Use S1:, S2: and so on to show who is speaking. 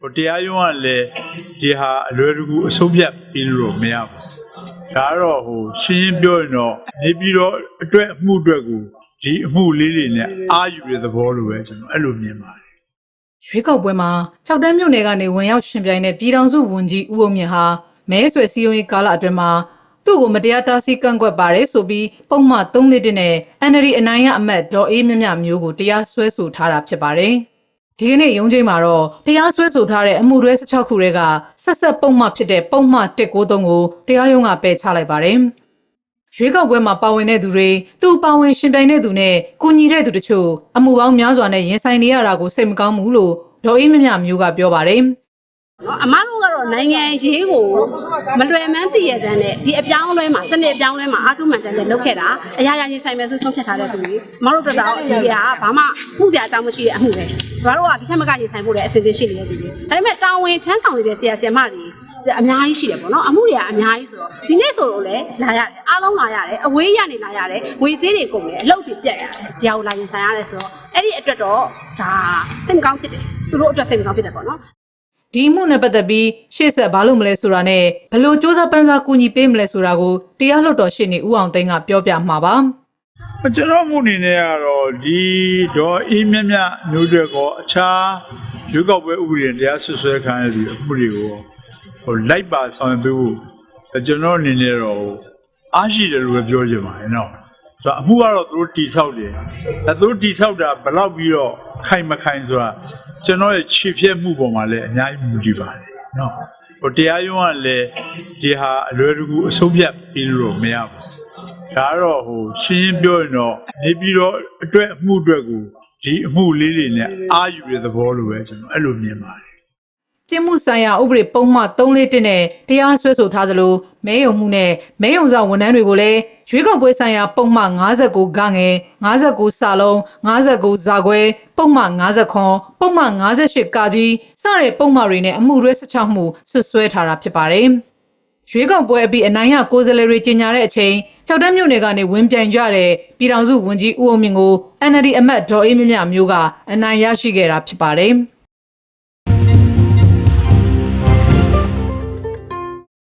S1: ဟိုတရားရုံးကလည်းဒီဟာအလွယ်တကူအဆုံးဖြတ်ပြီးလို့မရဘူးဒါကတော့ဟိုရှင်းရှင်းပြောရင်တော့နေပြီးတော့အတွက်အမှုအတွက်ကိုဒီအမှုလေးတွေနဲ့အာယူတဲ့သဘောလိုပဲကျွန်တော်အဲ့လိုမြင်ပါတယ်
S2: ရွေးကောက်ပွဲမှာ၆တန်းမြို့နယ်ကနေဝင်ရောက်ရှင်ပြိုင်တဲ့ပြည်ထောင်စုဝန်ကြီးဦးအောင်မြင့်ဟာမဲဆွယ်စည်းရုံးရေးကာလအတွင်းမှာသူ့ကိုမတရားတားဆီးကန့်ကွက်ပါတယ်ဆိုပြီးပုံမှန်၃နှစ်တည်းနဲ့ NLD အနိုင်ရအမတ်ဒေါ်အေးမြမြမျိုးကိုတရားစွဲဆိုထားတာဖြစ်ပါတယ်။ ဒီကနေ့ရုံးချိန်မှာတော့တရားစွဲဆိုထားတဲ့အမှုတွဲ16ခုတည်းကဆက်ဆက်ပုံမှန်ဖြစ်တဲ့ပုံမှန်193ကိုတရားရုံးကပယ်ချလိုက်ပါတယ်။ရွေးကောက်ပွဲမှာပါဝင်တဲ့သူတွေသူပါဝင်ရှင်ပြိုင်တဲ့သူနဲ့ကိုညီတဲ့သူတို့ချို့အမှုပေါင်းများစွာနဲ့ရင်ဆိုင်နေရတာကိုစိတ်မကောင်းဘူးလို့ဒေါ်အေးမြမြမျိုးကပြောပါတယ်။
S3: နော်အမားတို့ ကတော့နိုင်ငံရေးကိုမလွယ်မန်းတည်ရတဲ့နဲ့ဒီအပြောင်းအလဲမှာစနစ်အပြောင်းအလဲမှာအားထုတ်မှန်တယ်နဲ့လုပ်ခဲ့တာအရာရာရင်ဆိုင်မယ်ဆိုဆုံးဖြတ်ထားတဲ့သူတွေအမားတို့တို့တော့ဒီကဘာမှမှုစရာအကြောင်းမရှိတဲ့အမှုပဲဘာလို့ကဒီချက်မကရင်ဆိုင်ဖို့လည်းအစီအစဉ်ရှိနေတဲ့သူတွေဒါပေမဲ့တာဝန်ထမ်းဆောင်နေတဲ့ဆရာဆရာမတွေအများကြီးရှိတယ်ပေါ့နော်အမှုတွေကအများကြီးဆိုတော့ဒီနေ့ဆိုတော့လည်းလာရတယ်အားလုံးလာရတယ်အဝေးရနေလာရတယ်ငွေကြေးတွေကုန်တယ်အလုပ်တွေပြတ်ရတယ်ဒီဟာကိုလာရင်ဆိုင်ရတယ်ဆိုတော့အဲ့ဒီအတွက်တော့ဒါစိတ်မကောင်းဖြစ်တယ်သူတို့အတွက်စိတ်မကောင်းဖြစ်တယ်ပေါ့နော်
S2: ဒီမှုနဲ့ပတ်သက်ပြီးရှေ့ဆက်ဘာလို့မလဲဆိုတာနဲ့ဘယ်လိုစ조사ပန်းစားကူညီပေးမလဲဆိုတာကိုတရားလွှတ်တော်ရှင်းနေဦးအောင်သိန်းကပြောပြမှာပါ
S1: ကျွန်တော်မှုအနေနဲ့ကတော့ဒီဒေါ်အေးမြတ်မြတ်မျိုးတွေကောအခြားရွေးကောက်ပွဲဥပဒေတရားဆွဆွဲခံရတဲ့ဒီအမှုတွေကိုဟိုလိုက်ပါဆောင်ရွက်ပေးဖို့ကျွန်တော်အနေနဲ့တော့အားရှိတယ်လို့ပဲပြောချင်ပါတယ်နော် ဆိုတော့အမှုကတော့သူတို့တိဆောက်တယ်အဲသူတို့တိဆောက်တာဘယ်လောက်ပြီးတော့ခိုင်မခိုင်ဆိုတာကျွန်တော်ရဲ့ခြေဖြတ်မှုပေါ်မှာလည်းအများကြီးမူတည်ပါတယ်နော်ဟိုတရားရုံးကလည်းဒီဟာအလွယ်တကူအဆုံးဖြတ်ပြီးလို့မရဘူးဒါကတော့ဟိုရှင်းရှင်းပြောရင်တော့နေပြီးတော့အတွက်အမှုအတွက်ကိုဒီအမှုလေးတွေနဲ့အာယူတဲ့သဘောလိုပဲကျွန်တော်အဲ့လိုမြင်ပါတယ်
S2: ကျင်းမှုဆိုင်ရာဥပဒေပုံမှန်341နဲ့တရားစွဲဆိုထားသလိုမဲယုံမှုနဲ့မဲယုံဆောင်ဝန်ထမ်းတွေကိုလည်းရွေးကောက်ပွဲဆိုင်ရာပုံမှန်59ဂငယ်59စာလုံး59ဇာခွဲပုံမှန်50ခွန်ပုံမှန်58ကာကြီးစတဲ့ပုံမှန်တွေနဲ့အမှုရဲ16မှုဆွဆွဲထားတာဖြစ်ပါတယ်ရွေးကောက်ပွဲအပြီးအနိုင်ရကိုယ်စားလှယ်တွေကြီးညာတဲ့အချိန်၆တန်းမြို့နယ်ကနေဝင်ပြိုင်ကြတဲ့ပြည်ထောင်စုဝန်ကြီးဦးအောင်မြင့်ကို NLD အမတ်ဒေါ်အေးမြမြမျိုးကအနိုင်ရရှိခဲ့တာဖြစ်ပါတယ်။